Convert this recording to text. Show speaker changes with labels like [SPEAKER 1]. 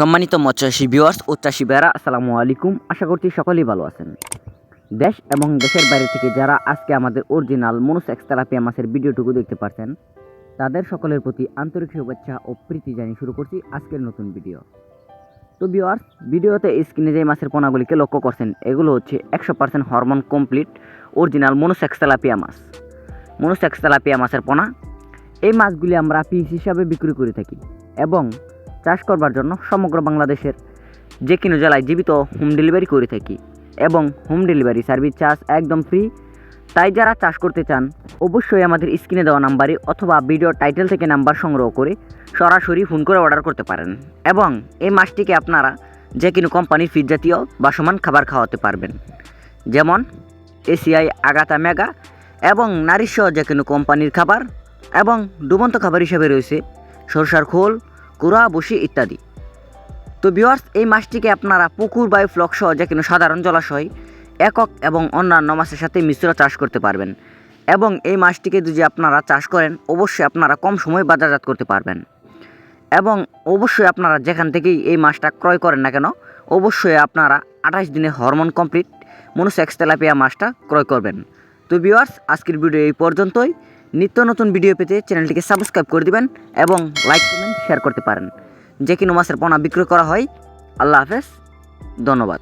[SPEAKER 1] সম্মানিত মৎস্যচাষী ভিউয়ার্স ও চাষি ভাইরা আসসালামু আলাইকুম। আশা করছি সকলেই ভালো আছেন। দেশ এবং দেশের বাইরে থেকে যারা আজকে আমাদের অরিজিনাল মনুস এক্সতালাপিয়া মাছের ভিডিওটুকু দেখতে পাচ্ছেন তাদের সকলের প্রতি আন্তরিক শুভেচ্ছা ও প্রীতি জানিয়ে শুরু করছি আজকের নতুন ভিডিও তো ভিউয়ার্স ভিডিওতে স্ক্রিনে যে মাছের পোনাগুলিকে লক্ষ্য করছেন, এগুলো হচ্ছে একশো পার্সেন্ট হরমোন কমপ্লিট অরিজিনাল মনুস এক্সতালাপিয়া মাছ। মনুস এক্সতালাপিয়া মাছের পোনা এই মাছগুলি আমরা পিস হিসাবে বিক্রি করে থাকি এবং চাষ করবার জন্য সমগ্র বাংলাদেশের যে কোনো জেলায় জীবিত হোম ডেলিভারি করে থাকি এবং হোম ডেলিভারি সার্ভিস চার্জ একদম ফ্রি তাই যারা চাষ করতে চান, অবশ্যই আমাদের স্ক্রিনে দেওয়া নাম্বারে অথবা ভিডিও টাইটেল থেকে নাম্বার সংগ্রহ করে সরাসরি ফোন করে অর্ডার করতে পারেন এবং এই মাছটিকে আপনারা যে কোনো কোম্পানির ফিড জাতীয় বা সমান খাবার খাওয়াতে পারবেন। যেমন এসিআই আগাতা মেগা এবং নারীসহ যে কোনো কোম্পানির খাবার এবং ডুবন্ত খাবার হিসেবে রয়েছে সরষার খোল কুড়া বসি ইত্যাদি। তো ভিওয়ার্স এই মাছটিকে আপনারা পুকুর বা ফ্লক সহ যে কোনো সাধারণ জলাশয়, একক এবং অন্যান্য মাছের সাথে মিশ্র চাষ করতে পারবেন। এবং এই মাছটিকে যদি আপনারা চাষ করেন, অবশ্যই আপনারা কম সময় বাজারজাত করতে পারবেন। এবং অবশ্যই আপনারা যেখান থেকেই এই মাছটা ক্রয় করেন না কেন, অবশ্যই আপনারা আঠাশ দিনে হরমোন কমপ্লিট, মনুসেক্স তেলাপিয়া মাছটা ক্রয় করবেন। তো ভিওয়ার্স আজকের ভিডিও এই পর্যন্তই। নিত্য নতুন ভিডিও পেতে চ্যানেলটিকে সাবস্ক্রাইব করে দিবেন এবং লাইক কমেন্ট শেয়ার করতে পারেন। যে কোনো মাছের পোনা বিক্রয় করা হয়, আল্লাহ হাফেজ, ধন্যবাদ।